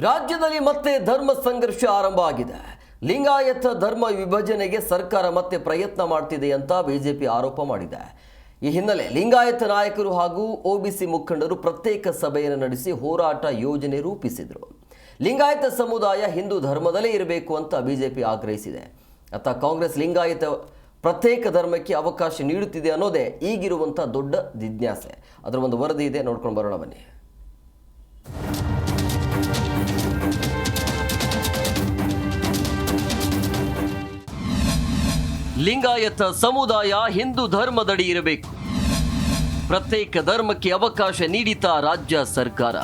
ರಾಜ್ಯದಲ್ಲಿ ಮತ್ತೆ ಧರ್ಮ ಸಂಘರ್ಷ ಆರಂಭ ಆಗಿದೆ. ಲಿಂಗಾಯತ ಧರ್ಮ ವಿಭಜನೆಗೆ ಸರ್ಕಾರ ಮತ್ತೆ ಪ್ರಯತ್ನ ಮಾಡ್ತಿದೆ ಅಂತ ಬಿಜೆಪಿ ಆರೋಪ ಮಾಡಿದೆ. ಈ ಹಿನ್ನೆಲೆ ಲಿಂಗಾಯತ ನಾಯಕರು ಹಾಗೂ ಒಬಿಸಿ ಮುಖಂಡರು ಪ್ರತ್ಯೇಕ ಸಭೆಯನ್ನು ನಡೆಸಿ ಹೋರಾಟ ಯೋಜನೆ ರೂಪಿಸಿದರು. ಲಿಂಗಾಯತ ಸಮುದಾಯ ಹಿಂದೂ ಧರ್ಮದಲ್ಲೇ ಇರಬೇಕು ಅಂತ ಬಿಜೆಪಿ ಆಗ್ರಹಿಸಿದೆ. ಅತ್ತ ಕಾಂಗ್ರೆಸ್ ಲಿಂಗಾಯತ ಪ್ರತ್ಯೇಕ ಧರ್ಮಕ್ಕೆ ಅವಕಾಶ ನೀಡುತ್ತಿದೆ ಅನ್ನೋದೇ ಈಗಿರುವಂಥ ದೊಡ್ಡ ಜಿಜ್ಞಾಸೆ. ಅದರ ಒಂದು ವರದಿ ಇದೆ, ನೋಡ್ಕೊಂಡು ಬರೋಣ ಬನ್ನಿ. ಲಿಂಗಾಯತ ಸಮುದಾಯ ಹಿಂದೂ ಧರ್ಮದಡಿ ಇರಬೇಕು. ಪ್ರತ್ಯೇಕ ಧರ್ಮಕ್ಕೆ ಅವಕಾಶ ನೀಡಿತ ರಾಜ್ಯ ಸರ್ಕಾರ.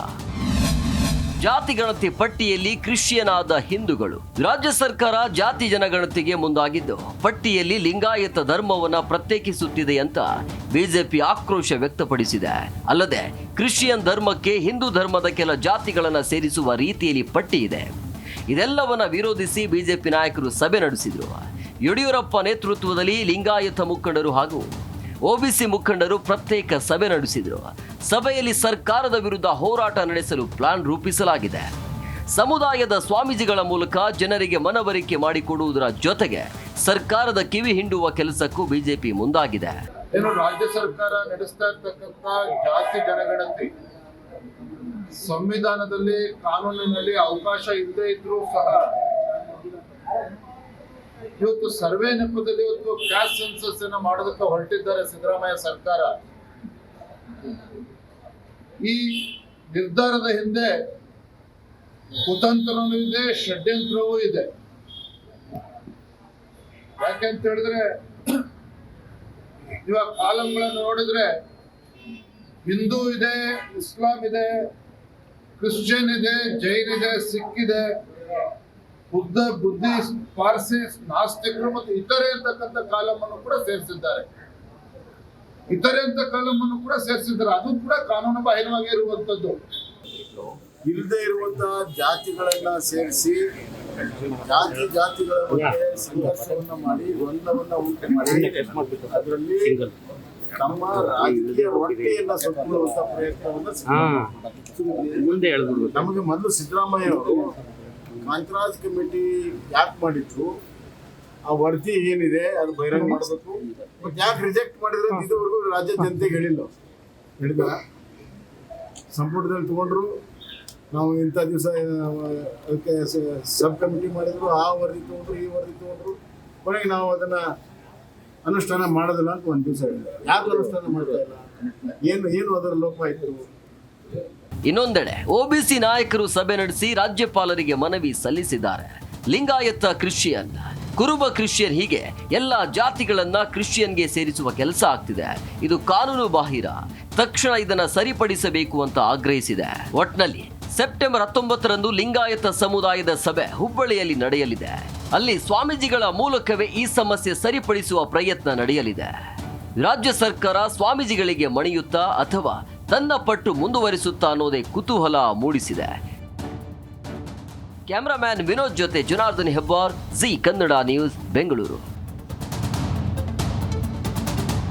ಜಾತಿ ಗಣತಿ ಪಟ್ಟಿಯಲ್ಲಿ ಕ್ರಿಶ್ಚಿಯನ್ ಆದ ಹಿಂದೂಗಳು. ರಾಜ್ಯ ಸರ್ಕಾರ ಜಾತಿ ಜನಗಣತಿಗೆ ಮುಂದಾಗಿದ್ದು, ಪಟ್ಟಿಯಲ್ಲಿ ಲಿಂಗಾಯತ ಧರ್ಮವನ್ನ ಪ್ರತ್ಯೇಕಿಸುತ್ತಿದೆ ಅಂತ ಬಿಜೆಪಿ ಆಕ್ರೋಶ ವ್ಯಕ್ತಪಡಿಸಿದೆ. ಅಲ್ಲದೆ, ಕ್ರಿಶ್ಚಿಯನ್ ಧರ್ಮಕ್ಕೆ ಹಿಂದೂ ಧರ್ಮದ ಕೆಲ ಜಾತಿಗಳನ್ನು ಸೇರಿಸುವ ರೀತಿಯಲ್ಲಿ ಪಟ್ಟಿ ಇದೆ. ಇದೆಲ್ಲವನ್ನ ವಿರೋಧಿಸಿ ಬಿಜೆಪಿ ನಾಯಕರು ಸಭೆ ನಡೆಸಿದರು. ಯಡಿಯೂರಪ್ಪ ನೇತೃತ್ವದಲ್ಲಿ ಲಿಂಗಾಯತ ಮುಖಂಡರು ಹಾಗೂ ಒಬಿಸಿ ಮುಖಂಡರು ಪ್ರತ್ಯೇಕ ಸಭೆ ನಡೆಸಿದರು. ಸಭೆಯಲ್ಲಿ ಸರ್ಕಾರದ ವಿರುದ್ಧ ಹೋರಾಟ ನಡೆಸಲು ಪ್ಲಾನ್ ರೂಪಿಸಲಾಗಿದೆ. ಸಮುದಾಯದ ಸ್ವಾಮೀಜಿಗಳ ಮೂಲಕ ಜನರಿಗೆ ಮನವರಿಕೆ ಮಾಡಿಕೊಡುವುದರ ಜೊತೆಗೆ ಸರ್ಕಾರದ ಕಿವಿ ಹಿಂಡುವ ಕೆಲಸಕ್ಕೂ ಬಿಜೆಪಿ ಮುಂದಾಗಿದೆ. ಏನು ರಾಜ್ಯ ಸರ್ಕಾರ ನಡೆಸ್ತಾ ಇರ್ತಕ್ಕಂಥ ಜಾತಿ ಜನಗಣತಿ ಸಂವಿಧಾನದಲ್ಲಿ ಕಾನೂನಿನಲ್ಲಿ ಅವಕಾಶ ಇಲ್ಲದೆ ಇದ್ರೂ ಸಹ ಇವತ್ತು ಸರ್ವೆ ನೆಪದಲ್ಲಿ ಇವತ್ತು ಕ್ಯಾಸ್ಟ್ ಸೆನ್ಸಸ್ ಅನ್ನ ಮಾಡೋದಕ್ಕೆ ಹೊರಟಿದ್ದಾರೆ ಸಿದ್ದರಾಮಯ್ಯ ಸರ್ಕಾರ. ಈ ನಿರ್ಧಾರದ ಹಿಂದೆ ಕುತಂತ್ರನೂ ಇದೆ, ಷಡ್ಯಂತ್ರವೂ ಇದೆ. ಯಾಕೆಂತ ಹೇಳಿದ್ರೆ, ಇವಾಗ ಕಾಲಂಗಳನ್ನು ನೋಡಿದ್ರೆ ಹಿಂದೂ ಇದೆ, ಇಸ್ಲಾಂ ಇದೆ, ಕ್ರಿಶ್ಚಿಯನ್ ಇದೆ, ಜೈನ್ ಇದೆ, ಸಿಖ್ ಇದೆ. ಬುದ್ಧ ಬುದ್ಧಿಸ್ಟ್ ಪಾರ್ಸಿ ನಾಸ್ತಿಕರು ಮತ್ತು ಇತರೆ ಅಂತಕ್ಕಂಥ ಕಾಲಮನ್ನು ಕೂಡ ಸೇರಿಸಿದ್ದಾರೆ. ಇತರೆ ಅಂತ ಕಾಲಮನ್ನು ಕೂಡ ಸೇರಿಸಿದ್ದಾರೆ. ಅದು ಕೂಡ ಕಾನೂನು ಬಾಹಿರವಾಗಿ ಇರುವಂತದ್ದು ಇಲ್ಲದೆ ಇರುವಂತಹ ಜಾತಿಗಳನ್ನ ಸೇರಿಸಿ ಜಾತಿ ಜಾತಿಗಳ ಬಗ್ಗೆ ಸಂಘರ್ಷವನ್ನ ಮಾಡಿ ಗೊಂದಲವನ್ನ ಉಂಟು ಮಾಡಿ ಅದರಲ್ಲಿ ತಮ್ಮ ರಾಜಕೀಯ ಹೊಟ್ಟೆಯನ್ನ ಸೊಪ್ಪುವಂತ ಪ್ರಯತ್ನವನ್ನ ಮುಂದೆ ನಮಗೆ ಮೊದಲು ಸಿದ್ದರಾಮಯ್ಯ ಅವರು ಕಾಂತರಾಜ್ ಕಮಿಟಿ ಯಾಕೆ ಮಾಡಿದ್ರು ಆ ವರದಿ ಏನಿದೆ? ಅದು ಬಹಿರಂಗ ಮಾಡಬೇಕು. ಬಟ್ ಯಾಕೆ ರಿಜೆಕ್ಟ್ ಮಾಡಿದ್ರೆ ಇದುವರೆಗೂ ರಾಜ್ಯ ಜನತೆಗೆ ಹೇಳಿಲ್ಲ. ಹೇಳಿದ ಸಂಪುಟದಲ್ಲಿ ತಗೊಂಡ್ರು. ನಾವು ಇಂಥ ದಿವಸ ಅದಕ್ಕೆ ಸಬ್ ಕಮಿಟಿ ಮಾಡಿದ್ರು. ಆ ವರದಿ ತಗೊಂಡ್ರು, ಈ ವರದಿ ತಗೊಂಡ್ರು. ಕೊನೆಗೆ ನಾವು ಅದನ್ನ ಅನುಷ್ಠಾನ ಮಾಡೋದಿಲ್ಲ ಅಂತ ಒಂದು ದಿವಸ ಹೇಳಿದ್ರು. ಯಾಕೆ ಅನುಷ್ಠಾನ ಮಾಡ್ತಾ ಏನು ಏನು ಅದರ ಲೋಪ ಆಯ್ತು? ಇನ್ನೊಂದೆಡೆ ಒಬಿಸಿ ನಾಯಕರು ಸಭೆ ನಡೆಸಿ ರಾಜ್ಯಪಾಲರಿಗೆ ಮನವಿ ಸಲ್ಲಿಸಿದ್ದಾರೆ. ಲಿಂಗಾಯತ ಕ್ರಿಶ್ಚಿಯನ್, ಕುರುಬ ಕ್ರಿಶ್ಚಿಯನ್ ಹೀಗೆ ಎಲ್ಲ ಜಾತಿಗಳನ್ನ ಕ್ರಿಶ್ಚಿಯನ್ಗೆ ಸೇರಿಸುವ ಕೆಲಸ ಆಗ್ತಿದೆ. ಇದು ಕಾನೂನು ಬಾಹಿರ. ತಕ್ಷಣ ಇದನ್ನ ಸರಿಪಡಿಸಬೇಕು ಅಂತ ಆಗ್ರಹಿಸಿದೆ. ಒಟ್ನಲ್ಲಿ, ಸೆಪ್ಟೆಂಬರ್ ಹತ್ತೊಂಬತ್ತರಂದು ಲಿಂಗಾಯತ ಸಮುದಾಯದ ಸಭೆ ಹುಬ್ಬಳ್ಳಿಯಲ್ಲಿ ನಡೆಯಲಿದೆ. ಅಲ್ಲಿ ಸ್ವಾಮೀಜಿಗಳ ಮೂಲಕವೇ ಈ ಸಮಸ್ಯೆ ಸರಿಪಡಿಸುವ ಪ್ರಯತ್ನ ನಡೆಯಲಿದೆ. ರಾಜ್ಯ ಸರ್ಕಾರ ಸ್ವಾಮೀಜಿಗಳಿಗೆ ಮಣಿಯುತ್ತಾ ಅಥವಾ ತನ್ನ ಪಟ್ಟು ಮುಂದುವರಿಸುತ್ತಾ ಅನ್ನೋದೇ ಕುತೂಹಲ ಮೂಡಿಸಿದೆ. ಕ್ಯಾಮರಾಮ್ಯಾನ್ ವಿನೋದ್ ಜೊತೆ ಜನಾರ್ದನ್ ಹೆಬ್ಬಾರ್, ಜಿ ಕನ್ನಡ ನ್ಯೂಸ್, ಬೆಂಗಳೂರು.